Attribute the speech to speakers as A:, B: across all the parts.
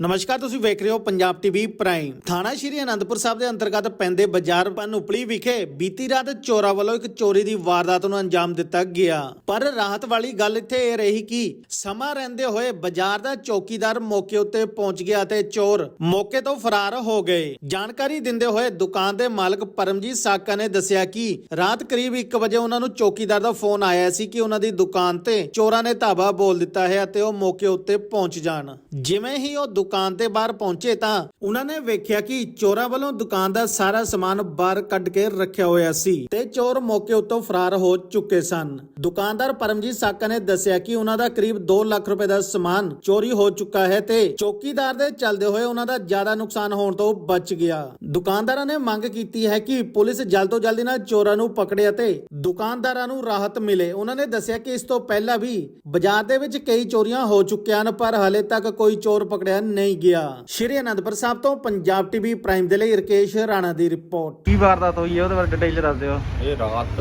A: ਨਮਸਕਾਰ, ਤੁਸੀਂ ਵੇਖ ਰਹੇ ਹੋ ਪੰਜਾਬ ਟੀਵੀ ਪ੍ਰਾਈਮ। ਥਾਣਾ ਸ਼੍ਰੀ ਅਨੰਦਪੁਰ ਸਾਹਿਬ ਦੇ ਅੰਤਰਗਤ ਪੈਂਦੇ ਬਾਜ਼ਾਰ ਪਨੂਪਲੀ ਵਿਖੇ ਬੀਤੀ ਰਾਤ ਚੋਰਾਂ ਵੱਲੋਂ ਇੱਕ ਚੋਰੀ ਦੀ ਵਾਰਦਾਤ ਨੂੰ ਅੰਜਾਮ ਦਿੱਤਾ ਗਿਆ। ਪਰ ਰਾਹਤ ਵਾਲੀ ਗੱਲ ਇੱਥੇ ਇਹ ਰਹੀ ਕਿ ਸਮਾਂ ਰਹਿੰਦੇ ਹੋਏ ਬਾਜ਼ਾਰ ਦਾ ਚੌਕੀਦਾਰ ਮੌਕੇ ਉੱਤੇ ਪਹੁੰਚ ਗਿਆ ਤੇ ਚੋਰ ਮੌਕੇ ਤੋਂ ਫਰਾਰ ਹੋ ਗਏ। ਜਾਣਕਾਰੀ ਦਿੰਦੇ ਹੋਏ ਦੁਕਾਨ ਦੇ ਮਾਲਕ ਪਰਮਜੀਤ ਸਾਕਾ ਨੇ ਦੱਸਿਆ ਕਿ ਰਾਤ ਕਰੀਬ 1 ਵਜੇ ਉਹਨਾਂ ਨੂੰ ਚੌਕੀਦਾਰ ਦਾ ਫੋਨ ਆਇਆ ਸੀ ਕਿ ਉਹਨਾਂ ਦੀ ਦੁਕਾਨ ਤੇ ਚੋਰਾਂ ਨੇ ਧਾਵਾ ਬੋਲ ਦਿੱਤਾ ਹੈ ਅਤੇ ਉਹ ਮੌਕੇ ਉੱਤੇ ਪਹੁੰਚ ਜਾਣ। ਜਿਵੇਂ ਹੀ ਉਹ ਦੁਕਾਨ ਦੇ ਬਾਹਰ ਪਹੁੰਚੇ ਤਾਂ ਉਹਨਾਂ ਨੇ ਵੇਖਿਆ ਕਿ ਚੋਰਾਂ ਵੱਲੋਂ ਦੁਕਾਨ ਦਾ ਸਾਰਾ ਸਮਾਨ ਬਾਹਰ ਕੱਢ ਕੇ ਰੱਖਿਆ ਹੋਇਆ ਸੀ ਤੇ ਚੋਰ ਮੌਕੇ ਉੱਤੋਂ ਫਰਾਰ ਹੋ ਚੁੱਕੇ ਸਨ। ਦੁਕਾਨਦਾਰ ਪਰਮਜੀਤ ਸਾਕਾ ਨੇ ਦੱਸਿਆ ਕਿ ਉਹਨਾਂ ਦਾ ਕਰੀਬ 2 ਲੱਖ ਰੁਪਏ ਦਾ ਸਮਾਨ ਚੋਰੀ ਹੋ ਚੁੱਕਾ ਹੈ ਤੇ ਚੌਕੀਦਾਰ ਦੇ ਚੱਲਦੇ ਹੋਏ ਉਹਨਾਂ ਦਾ ਜ਼ਿਆਦਾ ਨੁਕਸਾਨ ਹੋਣ ਤੋਂ ਬਚ ਗਿਆ। ਦੁਕਾਨਦਾਰਾਂ ਨੇ ਮੰਗ ਕੀਤੀ ਹੈ ਕਿ ਪੁਲਿਸ ਜਲਦ ਤੋਂ ਜਲਦੀ ਨਾਲ ਚੋਰਾਂ ਨੂੰ ਪਕੜੇ ਅਤੇ ਦੁਕਾਨਦਾਰਾਂ ਨੂੰ ਰਾਹਤ ਮਿਲੇ। ਉਹਨਾਂ ਨੇ ਦੱਸਿਆ ਕਿ ਇਸ ਤੋਂ ਪਹਿਲਾਂ ਵੀ ਬਾਜ਼ਾਰ ਦੇ ਵਿੱਚ ਕਈ ਚੋਰੀਆਂ ਹੋ ਚੁੱਕੀਆਂ ਹਨ, ਪਰ ਹਾਲੇ ਤੱਕ ਕੋਈ ਚੋਰ ਪਕੜਿਆ ਨਹੀਂ ਗਿਆ। ਸ਼੍ਰੀ ਅਨੰਦਪੁਰ ਸਾਹਿਬ ਤੋਂ ਪੰਜਾਬ ਟੀਵੀ ਪ੍ਰਾਈਮ ਦੇ ਲਈ ਰਕੇਸ਼ ਰਾਣਾ ਦੀ ਰਿਪੋਰਟ।
B: ਕੀ ਵਾਰਦਾਤ ਹੋਈ ਹੈ? ਉਹਦੇ ਬਾਰੇ ਡਿਟੇਲ ਦੱਸ ਦਿਓ।
C: ਇਹ ਰਾਤ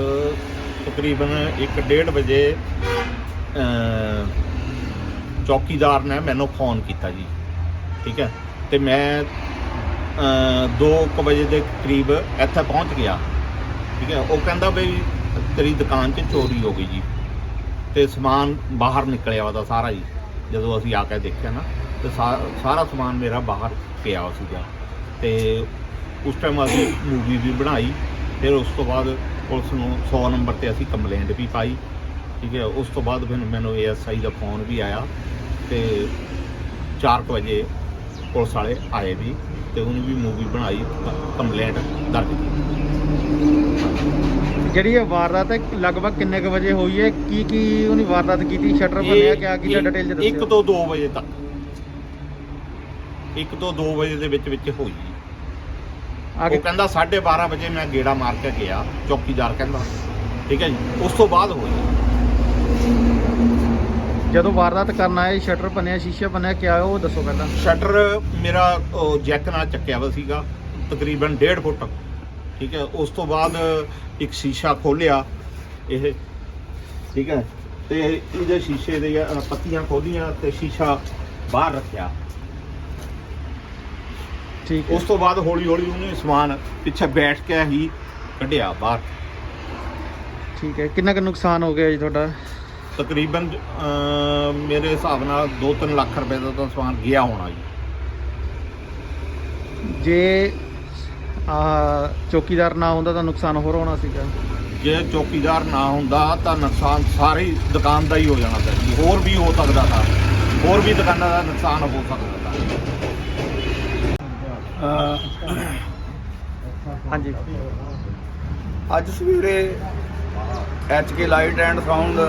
C: ਤਕਰੀਬਨ 1:30 ਵਜੇ ਚੌਕੀਦਾਰ ਨੇ ਮੈਨੂੰ ਫੋਨ ਕੀਤਾ ਜੀ। ਠੀਕ ਹੈ? ਤੇ ਮੈਂ 2:00 ਵਜੇ ਦੇ ਕਰੀਬ ਇੱਥੇ ਪਹੁੰਚ ਗਿਆ। ਠੀਕ ਹੈ? ਉਹ ਕਹਿੰਦਾ ਬਈ ਤੇਰੀ ਦੁਕਾਨ 'ਚ ਚੋਰੀ ਹੋ ਗਈ ਜੀ। ਤੇ ਸਮਾਨ ਬਾਹਰ ਨਿਕਲਿਆ ਉਹਦਾ ਸਾਰਾ ਜੀ। ਜਦੋਂ ਅਸੀਂ ਆ ਕੇ ਦੇਖਿਆ ਨਾ ਤੇ ਸਾਰਾ ਸਮਾਨ ਮੇਰਾ ਬਾਹਰ ਪਿਆ ਸੀਗਾ। ਤੇ ਉਸ ਟਾਈਮ ਅਸੀਂ ਮੂਵੀ ਵੀ ਬਣਾਈ ਫਿਰ ਉਸ ਤੋਂ ਬਾਅਦ ਪੁਲਿਸ ਨੂੰ 100 ਨੰਬਰ ਤੇ ਅਸੀਂ ਕੰਪਲੇਂਟ ਵੀ ਪਾਈ ਠੀਕ ਹੈ। ਉਸ ਤੋਂ ਬਾਅਦ ਫਿਰ ਮੈਨੂੰ ਏਐਸਆਈ ਦਾ ਫੋਨ ਵੀ ਆਇਆ ਤੇ 4 ਵਜੇ ਪੁਲਿਸ ਵਾਲੇ ਆਏ ਵੀ ਤੇ ਉਹਨੂੰ ਵੀ ਮੂਵੀ ਬਣਾਈ ਕੰਪਲੇਂਟ ਦਰਜ ਕੀਤੀ।
B: ਜਿਹੜੀ ਇਹ ਵਾਰਦਾਤ ਹੈ ਲਗਭਗ ਕਿੰਨੇ ਕੁ ਵਜੇ ਹੋਈ ਹੈ? ਕੀ ਕੀ ਉਹਨੇ ਵਾਰਦਾਤ ਕੀਤੀ? ਸ਼ਟਰ ਬਣਿਆ ਕਿਆ? ਕੀਤਾ ਡਿਟੇਲ ਚ
C: ਇੱਕ
B: ਦੱਸਿਓ
C: ਤੋਂ 2 ਵਜੇ ਤੱਕ। ਇੱਕ ਤੋਂ 2 ਵਜੇ ਦੇ ਵਿੱਚ ਵਿੱਚ ਹੋਈ।
B: ਆਗੇ
C: ਉਹ ਕਹਿੰਦਾ 12:30 ਵਜੇ ਮੈਂ ਗੇੜਾ ਮਾਰ ਕੇ ਗਿਆ ਚੌਕੀਦਾਰ ਕਹਿੰਦਾ। ਠੀਕ ਹੈ ਜੀ ਉਸ ਤੋਂ ਬਾਅਦ ਹੋਈ।
B: ਜਦੋਂ ਵਾਰਦਾਤ ਕਰਨ ਆਏ ਸ਼ਟਰ ਬਣਿਆ ਸ਼ੀਸ਼ਾ ਬਣਿਆ ਕਿਆ ਉਹ ਦੱਸੋ ਪਹਿਲਾਂ।
C: ਸ਼ਟਰ ਮੇਰਾ ਉਹ ਜੈਕ ਨਾਲ ਚੱਕਿਆ ਵਾ ਸੀਗਾ ਤਕਰੀਬਨ 1.5 ਫੁੱਟ। ਠੀਕ ਹੈ ਉਸ ਤੋਂ ਬਾਅਦ ਇੱਕ ਸ਼ੀਸ਼ਾ ਖੋਲਿਆ ਇਹ ਠੀਕ ਹੈ ਤੇ ਇਹਦੇ ਸ਼ੀਸ਼ੇ ਦੇ ਅ, ਪੱਤੀਆਂ ਖੋਲੀਆਂ ਤੇ ਸ਼ੀਸ਼ਾ ਬਾਹਰ ਰੱਖਿਆ।
B: ਠੀਕ
C: ਉਸ ਤੋਂ ਬਾਅਦ ਹੌਲੀ ਹੌਲੀ ਉਹਨੇ ਸਮਾਨ ਪਿੱਛੇ ਬੈਠ ਕੇ ਹੀ ਕੱਢਿਆ ਬਾਹਰ।
B: ਠੀਕ ਹੈ। ਕਿੰਨਾ ਕੁ ਨੁਕਸਾਨ ਹੋ ਗਿਆ ਜੀ ਤੁਹਾਡਾ?
C: ਤਕਰੀਬਨ ਮੇਰੇ ਹਿਸਾਬ ਨਾਲ 2-3 ਲੱਖ ਰੁਪਏ ਦਾ ਤਾਂ ਸਮਾਨ ਗਿਆ ਹੋਣਾ ਜੀ।
B: ਜੇ ਆ ਚੌਕੀਦਾਰ ਨਾ ਹੁੰਦਾ ਤਾਂ ਨੁਕਸਾਨ ਹੋਰ ਹੋਣਾ ਸੀਗਾ।
C: ਜੇ ਚੌਕੀਦਾਰ ਨਾ ਹੁੰਦਾ ਤਾਂ ਨੁਕਸਾਨ ਸਾਰੀ ਦੁਕਾਨ ਦਾ ਹੀ ਹੋ ਜਾਣਾ ਸੀ। ਹੋਰ ਵੀ ਹੋ ਸਕਦਾ था ਹੋਰ ਵੀ ਦੁਕਾਨਾਂ ਦਾ ਨੁਕਸਾਨ ਹੋ ਸਕਦਾ था
B: ਹਾਂਜੀ।
D: ਅੱਜ ਸਵੇਰੇ H K light and sound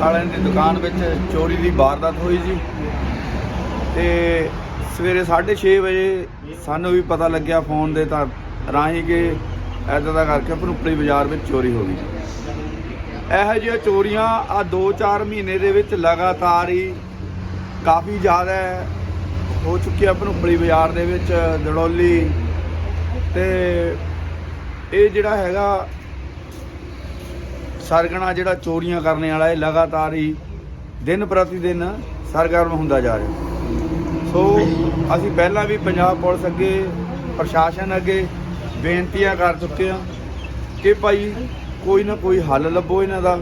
D: ਵਾਲਿਆਂ ਦੀ ਦੁਕਾਨ ਵਿੱਚ ਚੋਰੀ ਦੀ ਵਾਰਦਾਤ ਹੋਈ ਜੀ। ਤੇ ਸਵੇਰੇ 6:30 ਵਜੇ ਸਾਨੂੰ ਵੀ ਪਤਾ ਲੱਗਿਆ ਫੋਨ ਦੇ ਤਾਂ ਰਾਹੀਂ ਕਿ ਐਦਾਂ ਦਾ ਕਰਕੇ ਭਨੂਪਲੀ ਬਾਜ਼ਾਰ ਵਿੱਚ ਚੋਰੀ ਹੋ ਗਈ। ਇਹੋ ਜਿਹੀਆਂ ਚੋਰੀਆਂ ਆ 2-4 ਮਹੀਨੇ ਦੇ ਵਿੱਚ ਲਗਾਤਾਰ ਹੀ ਕਾਫੀ ਜ਼ਿਆਦਾ ਹੋ ਚੁੱਕੀ ਆ ਭਨੂਪਲੀ ਬਾਜ਼ਾਰ ਦੇ ਵਿੱਚ ਦੜੌਲੀ ਤੇ ਇਹ ਜਿਹੜਾ ਹੈਗਾ ਸਰਗਣਾ ਜਿਹੜਾ ਚੋਰੀਆਂ ਕਰਨ ਵਾਲਾ ਇਹ ਲਗਾਤਾਰ ਹੀ ਦਿਨ ਪ੍ਰਤੀ ਦਿਨ ਸਰਗਰਮ ਹੁੰਦਾ ਜਾ ਰਿਹਾ। ਸੋ ਅਸੀਂ ਪਹਿਲਾਂ ਵੀ ਪੰਜਾਬ ਪੁਲਿਸ ਅੱਗੇ, ਪ੍ਰਸ਼ਾਸਨ ਅੱਗੇ ਬੇਨਤੀਆਂ ਕਰ ਚੁੱਕੇ ਹਾਂ ਕਿ ਭਾਈ ਕੋਈ ਨਾ ਕੋਈ ਹੱਲ ਲੱਭੋ ਇਹਨਾਂ ਦਾ।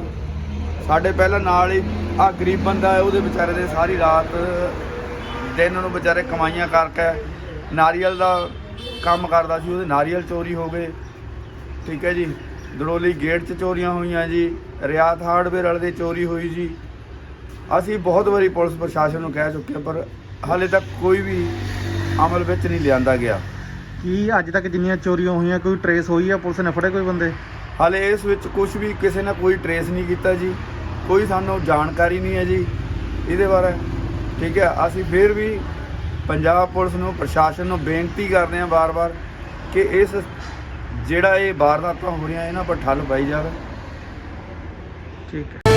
D: ਸਾਡੇ ਪਹਿਲਾਂ ਨਾਲ ਹੀ ਆ ਗਰੀਬ ਬੰਦਾ ਹੈ, ਉਹਦੇ ਵਿਚਾਰੇ ਦੇ ਸਾਰੀ ਰਾਤ ਦਿਨ ਨੂੰ ਵਿਚਾਰੇ ਕਮਾਈਆਂ ਕਰਕੇ ਨਾਰੀਅਲ ਦਾ ਕੰਮ ਕਰਦਾ ਸੀ ਉਹਦੇ ਨਾਰੀਅਲ ਚੋਰੀ ਹੋ ਗਏ। ਠੀਕ ਹੈ ਜੀ ਦੜੋਲੀ ਗੇਟ 'ਚ ਚੋਰੀਆਂ ਹੋਈਆਂ ਜੀ ਰਿਆਤ ਹਾਰਡਵੇਅਰ ਵਾਲੇ ਦੇ ਚੋਰੀ ਹੋਈ ਜੀ। ਅਸੀਂ ਬਹੁਤ ਵਾਰੀ ਪੁਲਿਸ ਪ੍ਰਸ਼ਾਸਨ ਨੂੰ ਕਹਿ ਚੁੱਕੇ ਪਰ ਹਾਲੇ ਤੱਕ ਕੋਈ ਵੀ ਅਮਲ ਵਿੱਚ ਨਹੀਂ ਲਿਆਂਦਾ ਗਿਆ।
B: ਕੀ ਅੱਜ ਤੱਕ ਜਿੰਨੀਆਂ ਚੋਰੀਆਂ ਹੋਈਆਂ ਕੋਈ ਟਰੇਸ ਹੋਈ ਹੈ ਪੁਲਿਸ ਨੇ ਫੜੇ ਕੋਈ ਬੰਦੇ?
D: ਹਾਲੇ ਇਸ ਵਿੱਚ ਕੁਝ ਵੀ ਕਿਸੇ ਨੇ ਕੋਈ ਟਰੇਸ ਨਹੀਂ ਕੀਤਾ ਜੀ। ਕੋਈ ਸਾਨੂੰ ਜਾਣਕਾਰੀ ਨਹੀਂ ਹੈ ਜੀ। ਇਹਦੇ ਬਾਰੇ ਠੀਕ ਹੈ, ਅਸੀਂ ਫਿਰ ਵੀ ਪੰਜਾਬ ਪੁਲਿਸ ਨੂੰ, ਪ੍ਰਸ਼ਾਸਨ ਨੂੰ ਬੇਨਤੀ ਕਰਦੇ ਹਾਂ ਵਾਰ-ਵਾਰ ਕਿ ਇਸ ਜਿਹੜਾ ਇਹ ਵਾਰਦਾਤਾਂ ਹੋ ਰਹੀਆਂ, ਇਹਨਾਂ ਪਰ ਠੱਲ ਪਾਈ ਜਾਵੇ।
B: ਠੀਕ ਹੈ।